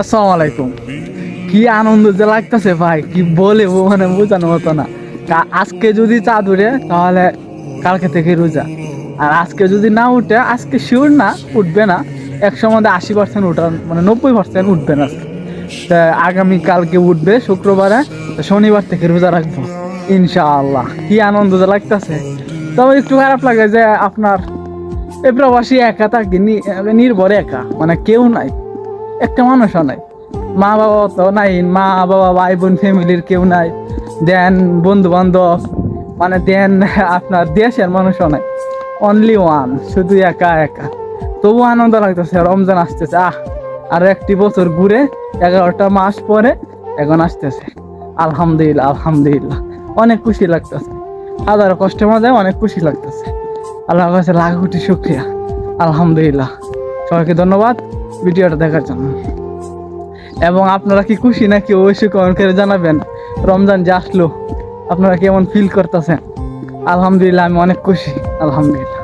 আসসালামু আলাইকুম। কি আনন্দ যে লাগতেছে ভাই, কি বলে মানে বোঝানো হতো না। আজকে যদি চাঁদ উঠে তাহলে কালকে থেকে রোজা। আর আজকে যদি না উঠে, আজকে শিওর না, উঠবে না। একশো মধ্যে আশি পার্সেন্ট উঠার মানে নব্বই পার্সেন্ট উঠবে না। তা আগামী কালকে উঠবে, শুক্রবারে শনিবার থেকে রোজা রাখব, ইনশাআল্লাহ। কি আনন্দ যে লাগতেছে। তবে একটু খারাপ লাগে যে আপনার এই প্রবাসী একা থাকি নির্ভর একা? মানে কেউ নাই। একটা মানুষও নাই। মা বাবা তো নাই, মা, বাবা, ভাই, বোন, ফ্যামিলির কেউ নাই। দেন বন্ধু বান্ধব মানে দেন আপনার দেশের মানুষও নাই। অনলি ওয়ান শুধু একা একা। তবু আনন্দ লাগতেছে, রমজান আসতেছে, আহ! আর একটি বছর ঘুরে এগারোটা মাস পরে এখন আসতেছে। আলহামদুলিল্লাহ আলহামদুলিল্লাহ। অনেক খুশি লাগতেছে। হাজারো কষ্ট মাঝে অনেক খুশি লাগতেছে। আল্লাহর কাছে লাখ কোটি শুক্রিয়া। আলহামদুলিল্লাহ। সবাইকে ধন্যবাদ। ভিডিওটা দেখার জন্য। এবং আপনারা কি খুশি নাকি অবশ্যই কমেন্ট করে জানাবেন। রমজান যে আসলো, আপনারা কেমন ফিল করতেছেন? আলহামদুলিল্লাহ, আমি অনেক খুশি, আলহামদুলিল্লাহ।